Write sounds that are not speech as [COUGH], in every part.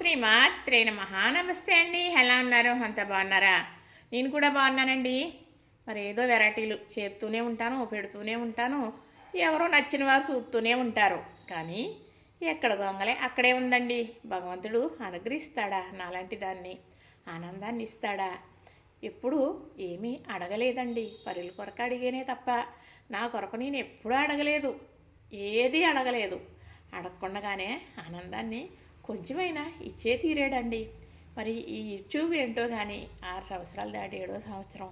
శ్రీమాత్రే మహా నమస్తే అండి. ఎలా ఉన్నారు? అంత బాగున్నారా? నేను కూడా బాగున్నానండి. మరి ఏదో వెరైటీలు చేస్తూనే ఉంటాను పెడుతూనే ఉంటాను. ఎవరో నచ్చిన వారు చూస్తూనే ఉంటారు. కానీ ఎక్కడ గొంగలే అక్కడే ఉందండి. భగవంతుడు అనుగ్రహిస్తాడా నాలాంటి దాన్ని? ఆనందాన్ని ఇస్తాడా? ఎప్పుడు ఏమీ అడగలేదండి. పరుల కొరకు అడిగేనే తప్ప నా కొరకు నేను ఎప్పుడూ అడగలేదు. ఏది అడగలేదు. అడగకుండానే ఆనందాన్ని కొంచెమైనా ఇచ్చే తీరాడండి. మరి ఈ యూట్యూబ్ ఏంటో కానీ ఆరు సంవత్సరాలు దాటి ఏడో సంవత్సరం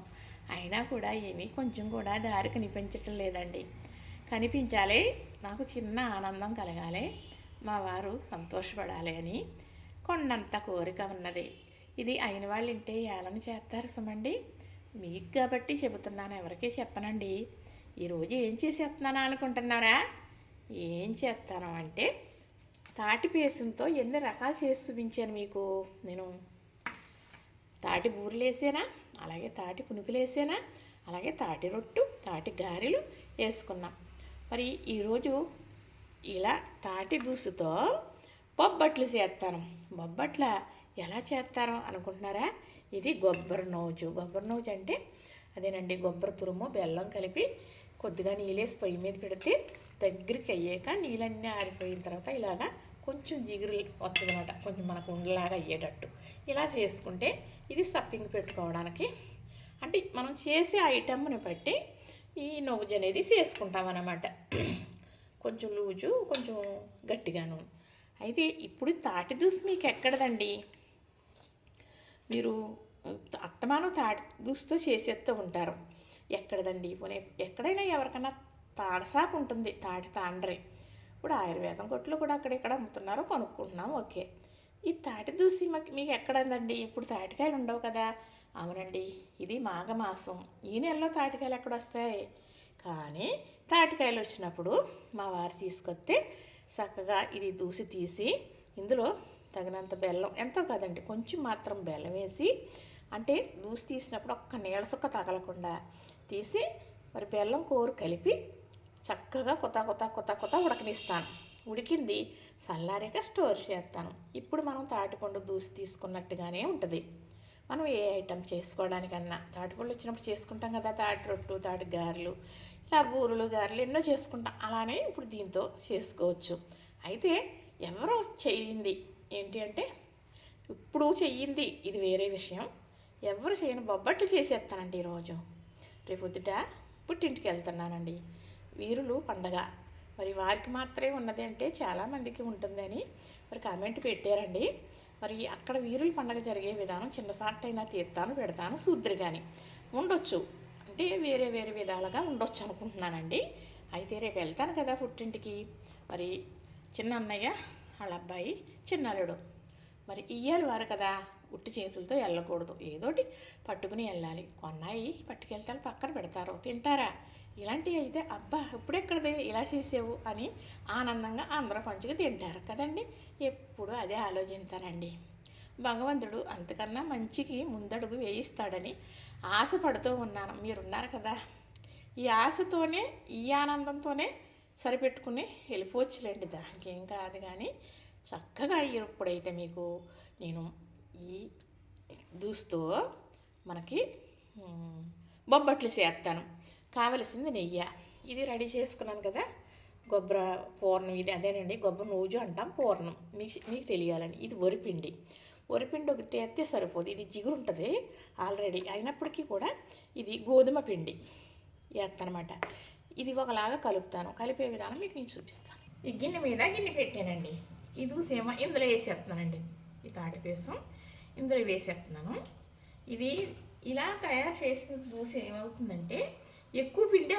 అయినా కూడా ఏమీ కొంచెం కూడా దారి కనిపించటం లేదండి. కనిపించాలి నాకు చిన్న ఆనందం కలగాలి మా వారు సంతోషపడాలి అని కొండంత కోరిక ఉన్నది. ఇది అయిన వాళ్ళు ఇంటే ఏలని చేస్తారు సుమండి? మీకు కాబట్టి చెబుతున్నాను ఎవరికీ చెప్పనండి. ఈరోజు ఏం చేసేస్తున్నాను అనుకుంటున్నారా? ఏం చేస్తాను అంటే తాటి పేసంతో ఎన్ని రకాలు చేసి చూపించాను మీకు? నేను తాటి బూరెలు వేసానా? అలాగే తాటి పునుకులు వేసానా? అలాగే తాటి రొట్టు తాటి గారెలు వేసుకున్నాం. మరి ఈరోజు ఇలా తాటి దూసుతో బొబ్బట్లు చేస్తాను. బొబ్బట్ల ఎలా చేస్తారు అనుకుంటున్నారా? ఇది గొబ్బరి నోజు. గొబ్బరి నోజు అంటే అదేనండి గొబ్బరి తురుము బెల్లం కలిపి కొద్దిగా నీళ్ళేసి పొయ్యి మీద పెడితే దగ్గరికి అయ్యాక నీళ్ళన్నీ ఆరిపోయిన తర్వాత ఇలాగా కొంచెం జిగురు వస్తుంది అనమాట కొంచెం మనకు ఉండలాగా అయ్యేటట్టు. ఇలా చేసుకుంటే ఇది సప్పింగ్ పెట్టుకోవడానికి అంటే మనం చేసే ఐటమ్ని బట్టి ఈ నవ్వుజు అనేది చేసుకుంటాం అన్నమాట కొంచెం లూజు కొంచెం గట్టిగాను. అయితే ఇప్పుడు తాటి దూసి మీకు ఎక్కడదండి? మీరు అత్తమానం తాటి దూసుతో చేసేస్తూ ఉంటారు. ఎక్కడదండి? పోనీ ఎక్కడైనా ఎవరికైనా తాడసాపు ఉంటుంది తాటి తాండ్రి. ఇప్పుడు ఆయుర్వేదం కొట్లు కూడా అక్కడెక్కడ అమ్ముతున్నారు కొనుక్కుంటున్నాం ఓకే. ఈ తాటి దూసి మాకు మీకు ఎక్కడందండి? ఇప్పుడు తాటికాయలు ఉండవు కదా. అవునండి ఇది మాఘమాసం. ఈ నెలలో తాటికాయలు ఎక్కడ వస్తాయి? కానీ తాటికాయలు వచ్చినప్పుడు మా వారు తీసుకొస్తే చక్కగా ఇది దూసి తీసి ఇందులో తగినంత బెల్లం ఎంతో కాదండి కొంచెం మాత్రం బెల్లం వేసి అంటే దూసి తీసినప్పుడు ఒక్క నీళ్ళ సుక్క తగలకుండా తీసి మరి బెల్లం కూర కలిపి చక్కగా కొత్త కొత్త కొత్త కొత్త ఉడకనిస్తాను. ఉడికింది చల్లారాక స్టోర్ చేస్తాను. ఇప్పుడు మనం తాటిపండు దూసి తీసుకున్నట్టుగానే ఉంటుంది. మనం ఏ ఐటెం చేసుకోవడానికన్నా. తాటిపండు వచ్చినప్పుడు చేసుకుంటాం కదా తాటి రొట్టు తాటి గారెలు ఇలా బూరెలు గారెలు ఎన్నో చేసుకుంటాం. అలానే ఇప్పుడు దీంతో చేసుకోవచ్చు. అయితే ఎవరో చెయ్యింది ఏంటి అంటే ఇప్పుడు చెయ్యింది ఇది వేరే విషయం. ఎవరు చేయని బొబ్బట్లు చేసేస్తానండి ఈరోజు. రేపు పొద్దుట పుట్టింటికి వెళ్తున్నానండి. వీరులు పండగ. మరి వారికి మాత్రమే ఉన్నది అంటే చాలామందికి ఉంటుందని మరి కామెంట్ పెట్టారండి. మరి అక్కడ వీరుల పండగ జరిగే విధానం చిన్న సాటైనా తీస్తాను పెడతాను సూద్రి కానీ ఉండొచ్చు. అంటే వేరే వేరే విధాలుగా ఉండొచ్చు అనుకుంటున్నానండి. అయితే రేపు వెళ్తాను కదా పుట్టింటికి. మరి చిన్న అన్నయ్య వాళ్ళ అబ్బాయి చిన్నల్లుడు మరి ఇయ్యాలి వారు కదా ఉట్టి చేతులతో వెళ్ళకూడదు. ఏదోటి పట్టుకుని వెళ్ళాలి. కొన్నాయి పట్టుకెళ్తారు పక్కన పెడతారు. తింటారా? ఇలాంటివి అయితే అబ్బా ఇప్పుడెక్కడదే? ఇలా చేసావు అని ఆనందంగా అందరూ పంచుకు తింటారు కదండి. ఎప్పుడు అదే ఆలోచించారండి భగవంతుడు అంతకన్నా మంచికి ముందడుగు వేయిస్తాడని ఆశపడుతూ ఉన్నాను. మీరున్నారు కదా. ఈ ఆశతోనే ఈ ఆనందంతోనే సరిపెట్టుకుని వెళ్ళిపోవచ్చులేండి దానికి. ఏం కాదు కానీ చక్కగా ఇప్పుడైతే మీకు నేను ఈ దూస్తో మనకి బొబ్బట్లు చేస్తాను. కావలసింది నెయ్యి. ఇది రెడీ చేసుకున్నాను కదా గొబ్బర పూర్ణం ఇది అదేనండి గొబ్బర నూజు అంటాం పూర్ణం. మీకు మీకు తెలియాలని. ఇది వరిపిండి. వరిపిండి ఒకటి ఎత్తే సరిపోదు. ఇది జిగురు ఉంటుంది ఆల్రెడీ. అయినప్పటికీ కూడా ఇది గోధుమ పిండి వేస్తానమాట ఇది ఒకలాగా కలుపుతాను. కలిపే విధానం మీకు నేను చూపిస్తాను. ఈ గిన్నె మీద గిన్నె పెట్టానండి. ఇది సేమ ఇందులో వేసేస్తున్నానండి. ఈ తాటిపేసం ఇందులో వేసేస్తున్నాను. ఇది ఇలా తయారు చేసిన దూసి ఏమవుతుందంటే ఎక్కువ పిండి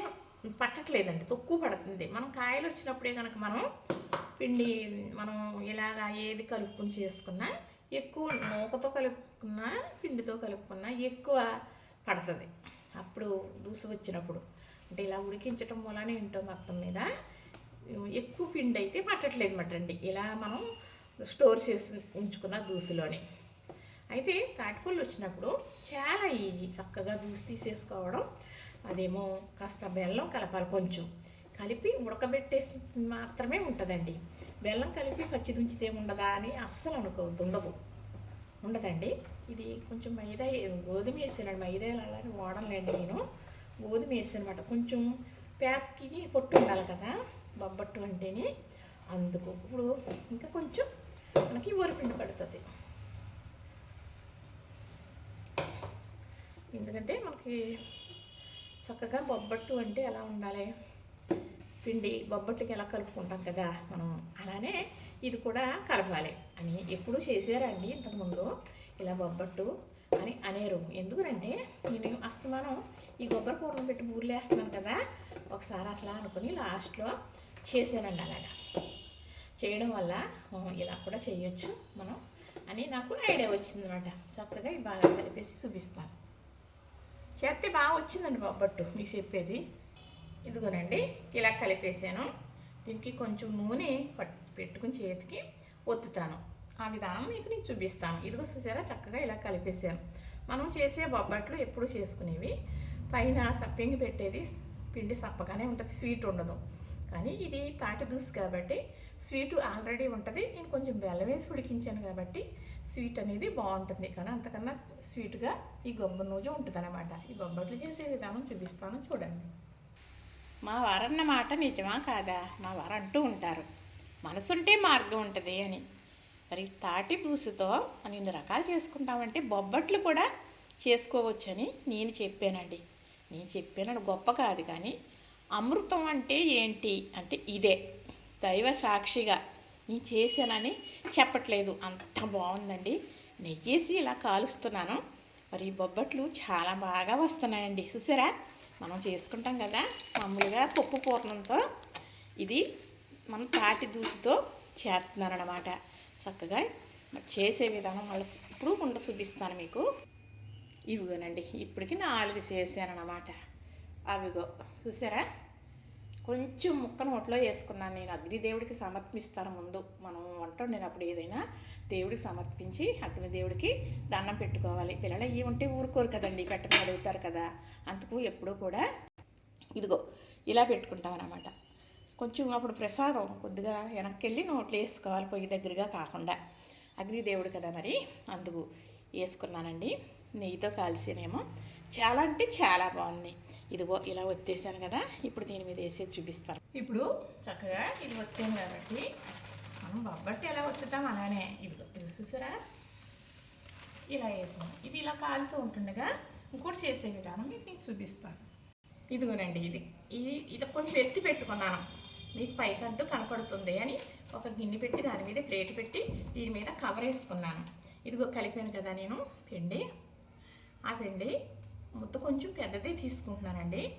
పట్టట్లేదండి తక్కువ పడుతుంది. మనం కాయలు వచ్చినప్పుడే కనుక మనం పిండి మనం ఇలాగా ఏది కలుపుకుని చేసుకున్నా ఎక్కువ నూకతో కలుపుకున్నా పిండితో కలుపుకున్నా ఎక్కువ పడుతుంది. అప్పుడు దూసు వచ్చినప్పుడు. అంటే ఇలా ఉడికించటం వలన ఏంటో మొత్తం మీద. ఎక్కువ పిండి అయితే పట్టట్లేదు అన్నమాట అండి ఇలా మనం స్టోర్ చేసి ఉంచుకున్న దూసులోని. అయితే తాటిపళ్ళు వచ్చినప్పుడు చాలా ఈజీ చక్కగా దూసి తీసేసుకోవడం. అదేమో కాస్త బెల్లం కలపాలి కొంచెం. కలిపి ఉడకబెట్టేసి మాత్రమే ఉంటుందండి. బెల్లం కలిపి పచ్చి దుంచితే ఉండదా అని అస్సలు అనుకోవద్దు ఉండదు ఉండదండి. ఇది కొంచెం మైదా గోధుమ వేసానండి. మైదా అలాగే వాడనులేండి నేను. గోధుమ వేసానమాట. కొంచెం ప్యాకేజీ పొట్టు ఉండాలి కదా బొబ్బట్టు అంటేనే. అందుకు ఇప్పుడు ఇంకా కొంచెం మనకి ఊరిపిండి పడుతుంది. ఎందుకంటే మనకి చక్కగా బొబ్బట్టు అంటే ఎలా ఉండాలి? పిండి బొబ్బట్టుకి ఎలా కలుపుకుంటాం కదా మనం అలానే ఇది కూడా కలపాలి. అని ఎప్పుడు చేశారండి ఇంతకుముందు. ఇలా బొబ్బట్టు అని అనేరు. ఎందుకంటే నేను అస్తమానం ఈ కొబ్బరి పూర్ణం పెట్టి ఊర్లేస్తున్నాను కదా ఒకసారి అట్లా అనుకుని లాస్ట్లో చేశానండి అలాగా. చేయడం వల్ల ఇలా కూడా చేయొచ్చు మనం అని నాకు ఐడియా వచ్చిందనమాట. చక్కగా బాగా కలిపేసి చూపిస్తాను. చేస్తే బాగా వచ్చిందండి బొబ్బట్టు మీకు చెప్పేది. ఇదిగోనండి ఇలా కలిపేసాను. దీనికి కొంచెం నూనె పెట్టుకుని చేతికి ఒత్తుతాను. ఆ విధానం మీకు నేను చూపిస్తాను. ఇదిగో చూసారా చక్కగా ఇలా కలిపేసాను. మనం చేసే బొబ్బట్లు ఎప్పుడు చేసుకునేవి. పైన సప్పింగి పెట్టేది పిండి సప్పగానే ఉంటుంది స్వీట్ ఉండదు. కానీ ఇది తాటి దూసు కాబట్టి స్వీట్ ఆల్రెడీ ఉంటుంది. నేను కొంచెం బెల్లం వేసి ఉడికించాను కాబట్టి స్వీట్ అనేది బాగుంటుంది. కానీ అంతకన్నా స్వీట్గా ఈ గొబ్బ నూజు ఉంటుంది అనమాట ఈ బొబ్బట్లు చేసే విధానం చూపిస్తాను చూడండి. మా వారన్న మాట నిజమా కాదా? మా వారు అంటూ ఉంటారు. మనసుంటే మార్గం ఉంటుంది అని. మరి తాటి దూసుతో మనం రకాలు చేసుకుంటామంటే బొబ్బట్లు కూడా చేసుకోవచ్చని నేను చెప్పానండి. నేను చెప్పాను గొప్ప కాదు కానీ అమృతం అంటే ఏంటి? అంటే ఇదే. దైవ సాక్షిగా నేను చేశానని చెప్పట్లేదు. అంత బాగుందండి. నెయ్యేసి ఇలా కాలుస్తున్నాను. మరి ఈ బొబ్బట్లు చాలా బాగా వస్తున్నాయండి. చూసారా? మనం చేసుకుంటాం కదా? మామూలుగా పప్పు పూర్ణంతో ఇది మనం తాటి దూసుతో చేస్తున్నాను అనమాట చక్కగా చేసే విధానం మళ్ళీ ఇప్పుడు ఉండ చూపిస్తాను మీకు. ఇవిగోనండి. ఇప్పటికి నాలుగు చేశాను అనమాట అవిగో చూసారా? కొంచెం ముక్క నోట్లో వేసుకున్నాను నేను. అగ్నిదేవుడికి సమర్పిస్తాను ముందు. మనం వంట అప్పుడు ఏదైనా దేవుడికి సమర్పించి అగ్నిదేవుడికి దండం పెట్టుకోవాలి. పిల్లలు అయ్యి ఉంటే ఊరుకోరు కదండి పెట్టమని అడుగుతారు కదా. అందుకు ఎప్పుడూ కూడా ఇదిగో ఇలా పెట్టుకుంటాం కొంచెం అప్పుడు ప్రసాదం కొద్దిగా వెనక్కి వెళ్ళి నోట్లో వేసుకోవాలి పొయ్యి దగ్గరగా కాకుండా. అగ్నిదేవుడు కదా మరి అందుకు వేసుకున్నానండి. నెయ్యితో కాల్సినేమో చాలా అంటే చాలా బాగుంది. ఇదిగో ఇలా ఒత్తేసాను కదా ఇప్పుడు దీని మీద వేసేది చూపిస్తాను. ఇప్పుడు చక్కగా ఇది వచ్చాను కాబట్టి మనం బొబ్బట్టి ఎలా వచ్చుతాం అలానే ఇదిగో ఇది చూసారా? ఇలా వేసాను. ఇది ఇలా కాలుతూ ఉంటుండగా ఇంకోటి చేసే విధానం మీకు నేను చూపిస్తాను. ఇదిగోనండి ఇది. ఇది ఇది కొంచెం ఎత్తి పెట్టుకున్నాను. మీకు పైకట్టు కనపడుతుంది అని ఒక గిన్నె పెట్టి దాని మీద ప్లేట్ పెట్టి దీని మీద కవర్ వేసుకున్నాను. ఇదిగో కలిపాను కదా నేను పిండి. ఆ పిండి ముద్ద కొంచెం పెద్దది తీసుకుంటున్నానండి.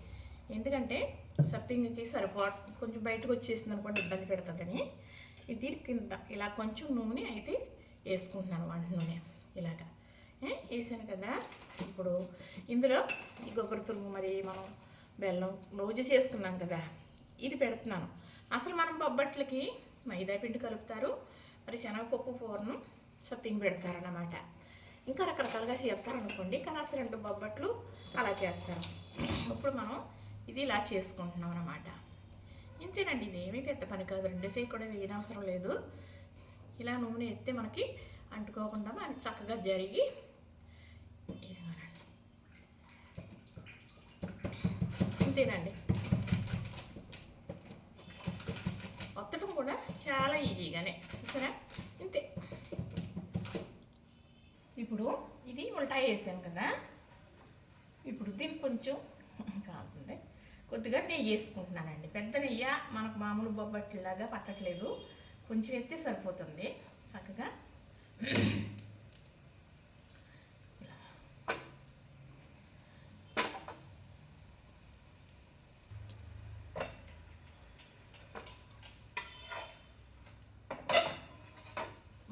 ఎందుకంటే సప్పింగ్కి సరిపో కొంచెం బయటకు వచ్చేసింది అనుకోండి ఇబ్బంది పెడుతుందని. ఇది దీని కింద ఇలా కొంచెం నూనె అయితే వేసుకుంటున్నాను వంట నూనె ఇలాగా. ఏ, వేసాను కదా. ఇప్పుడు ఇందులో ఈ కొబ్బరి తురుము మరి మనం బెల్లం రోజు చేసుకున్నాం కదా. ఇది పెడుతున్నాను. అసలు మనం బొబ్బట్లకి మైదా పిండి కలుపుతారు. మరి శనగపప్పు పూర్ణం సప్పింగ్ పెడతారన్నమాట. ఇంకా రకరకాలుగా చేస్తారనుకోండి కానీ రెండు బొబ్బట్లు అలా చేస్తారు. ఇప్పుడు మనం ఇది ఇలా చేసుకుంటున్నాం అనమాట ఇంతేనండి ఇది ఏమీ పెద్ద పని కాదు. రెండు చేయి కూడా వేయనవసరం లేదు. ఇలా నూనె ఎత్తే మనకి అంటుకోకుండా అది చక్కగా జరిగి ఇంతేనండి. ఒత్తడం కూడా చాలా ఈజీగానే. చూసారా ఇంతే ఇప్పుడు ఇది ఉల్టా వేసాను కదా. ఇప్పుడు దీనికి కొంచెం [LAUGHS] కాకుండా కొద్దిగా నెయ్యి వేసుకుంటున్నానండి. పెద్ద నెయ్యి మనకు మామూలు బొబ్బట్లాగా పట్టట్లేదు. కొంచెం ఎత్తే సరిపోతుంది. చక్కగా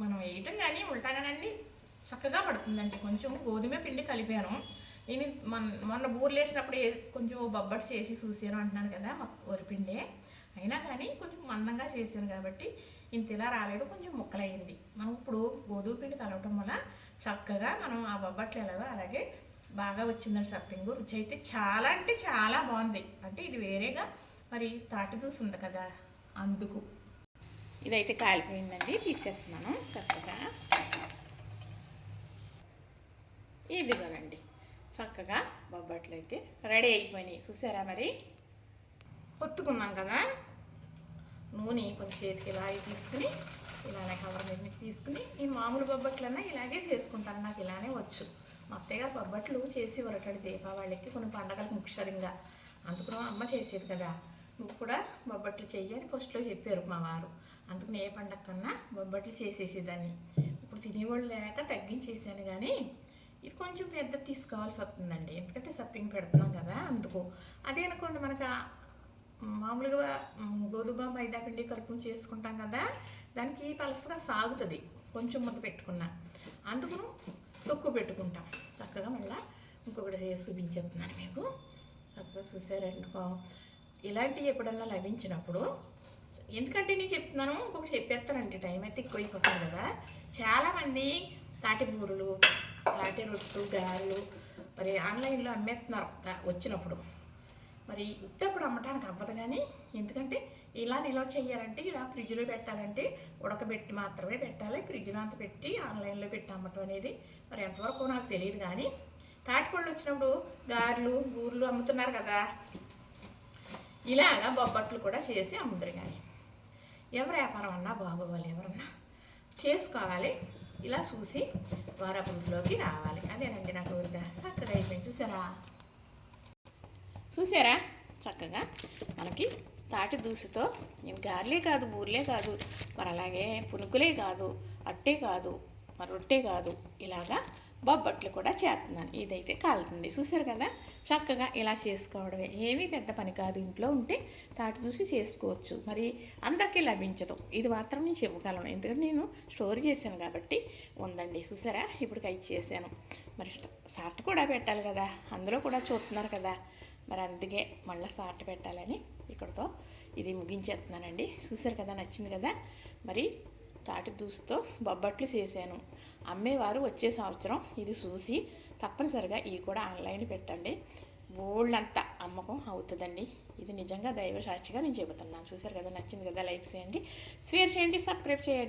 మనం వేయటం కానీ ఉంటాగానండి చక్కగా పడుతుందండి. కొంచెం గోధుమ పిండి కలిపాను. నేను మన మొన్న బూర్లు వేసినప్పుడు కొంచెం బొబ్బట్ చేసి చూసాను అంటున్నాను కదా మా వరిపిండే అయినా కానీ కొంచెం మందంగా చేశాను కాబట్టి ఇంత ఇలా రాలేదు కొంచెం ముక్కలయ్యింది మనం ఇప్పుడు గోధుమ పిండి కలవటం వల్ల చక్కగా మనం ఆ బొబ్బట్లు ఎలాగో అలాగే బాగా వచ్చిందండి సప్పింగ్ రుచి అయితే చాలా అంటే చాలా బాగుంది. అంటే ఇది వేరేగా మరి తాటి దూసు ఉంది కదా అందుకు. ఇదైతే కాలిపోయిందండి తీసేస్తున్నాను చక్కగా. ఇదిగోనండి. చక్కగా బొబ్బట్లు అయితే రెడీ అయిపోయినాయి. చూసారా మరి? పొత్తుకున్నాం కదా? నూనె కొంచెం చేతికి ఇలాగే తీసుకుని ఇలానే కవర్ మీద నుంచి తీసుకుని ఈ మామూలు బొబ్బట్లన్నా ఇలాగే చేసుకుంటాను. నాకు ఇలానే వచ్చు. మా అత్తయ్య గారు బొబ్బట్లు చేసి వరకడి దీపావళికి కొన్ని పండగలకు ముఖ్యంగా అందుకు అమ్మ చేసేది కదా. నువ్వు కూడా బొబ్బట్లు చెయ్యి అని ఫస్ట్లో చెప్పారు మా వారు. అందుకు ఏ పండగ కన్నా బొబ్బట్లు చేసేసేదాన్ని. ఇప్పుడు తినేవాళ్ళు లేక తగ్గించేసాను కానీ ఇది కొంచెం పెద్ద తీసుకోవాల్సి వస్తుందండి. ఎందుకంటే సప్పింగ్ పెడుతున్నాం కదా అందుకు. అదే అనుకోండి మనకు మామూలుగా గోధుమ మైదా పిండి కలుపు చేసుకుంటాం కదా దానికి పలసగా సాగుతుంది. కొంచెం ముద్ద పెట్టుకున్నా. అందుకు తొక్కు పెట్టుకుంటాం. చక్కగా మళ్ళీ ఇంకొకటి చేసి చూపించేస్తున్నాను మీకు. చక్కగా చూసారనుకో. ఇలాంటివి ఎప్పుడన్నా లభించినప్పుడు ఎందుకంటే నేను చెప్తున్నాను ఇంకొకటి చెప్పేస్తానండి. టైం అయితే ఎక్కువ అయిపోతుంది కదా. చాలామంది తాటిపూరులు తాటి రొట్టు గారెలు మరి ఆన్లైన్లో అమ్మేస్తున్నారు వచ్చినప్పుడు. మరి ఉట్టప్పుడు అమ్మటానికి అవ్వదు కానీ ఎందుకంటే ఇలా నిల్వ చేయాలంటే ఇలా ఫ్రిడ్జ్లో పెట్టాలంటే ఉడకబెట్టి మాత్రమే పెట్టాలి. ఫ్రిడ్జ్లో అంత పెట్టి ఆన్లైన్లో పెట్టి అమ్మటం అనేది మరి ఎంతవరకు నాకు తెలియదు కానీ తాటిపళ్ళు వచ్చినప్పుడు గారెలు బూర్లు అమ్ముతున్నారు కదా. ఇలాగా బొబ్బట్లు కూడా చేసి అమ్ముతారు కానీ ఎవరు వ్యాపారం అన్నా బాగోవాలి ఎవరన్నా. చేసుకోవాలి. ఇలా చూసి వారి రావాలి. అదేనండి నాకు కోరిక. చక్కగా అయిపోయింది. చూసారా? చూసారా? చక్కగా మనకి తాటి దూసుతో నేను గారెలే కాదు బూర్లే కాదు మరి అలాగే పునుకులే కాదు అట్టే కాదు మరి రొట్టె కాదు ఇలాగా బొబ్బట్లు కూడా చేస్తున్నాను. ఇదైతే కాలుతుంది. చూసారు కదా? చక్కగా ఇలా చేసుకోవడమే. ఏమీ పెద్ద పని కాదు. ఇంట్లో ఉంటే తాటి చూసి చేసుకోవచ్చు. మరి అందరికీ లభించదు. ఇది మాత్రం నేను చెప్పగలను ఎందుకంటే నేను స్టోర్ చేశాను కాబట్టి ఉందండి. చూసారా ఇప్పుడు కై చేశాను. మరి సార్ట్ కూడా పెట్టాలి కదా? అందులో కూడా చూస్తున్నారు కదా? మరి అందుకే మళ్ళీ సార్ట్ పెట్టాలని ఇక్కడతో ఇది ముగించేస్తున్నానండి. చూసారు కదా? నచ్చింది కదా? మరి తాటి దూసుతో బొబ్బట్లు చేశాను. అమ్మేవారు వచ్చే సంవత్సరం ఇది చూసి తప్పనిసరిగా ఇవి కూడా ఆన్లైన్ పెట్టండి. బోళ్ళంతా అమ్మకం అవుతుందండి. ఇది నిజంగా దైవ సాక్షిగా నేను చెబుతున్నాను. చూసారు కదా నచ్చింది కదా లైక్ చేయండి. షేర్ చేయండి సబ్స్క్రైబ్ చేయండి.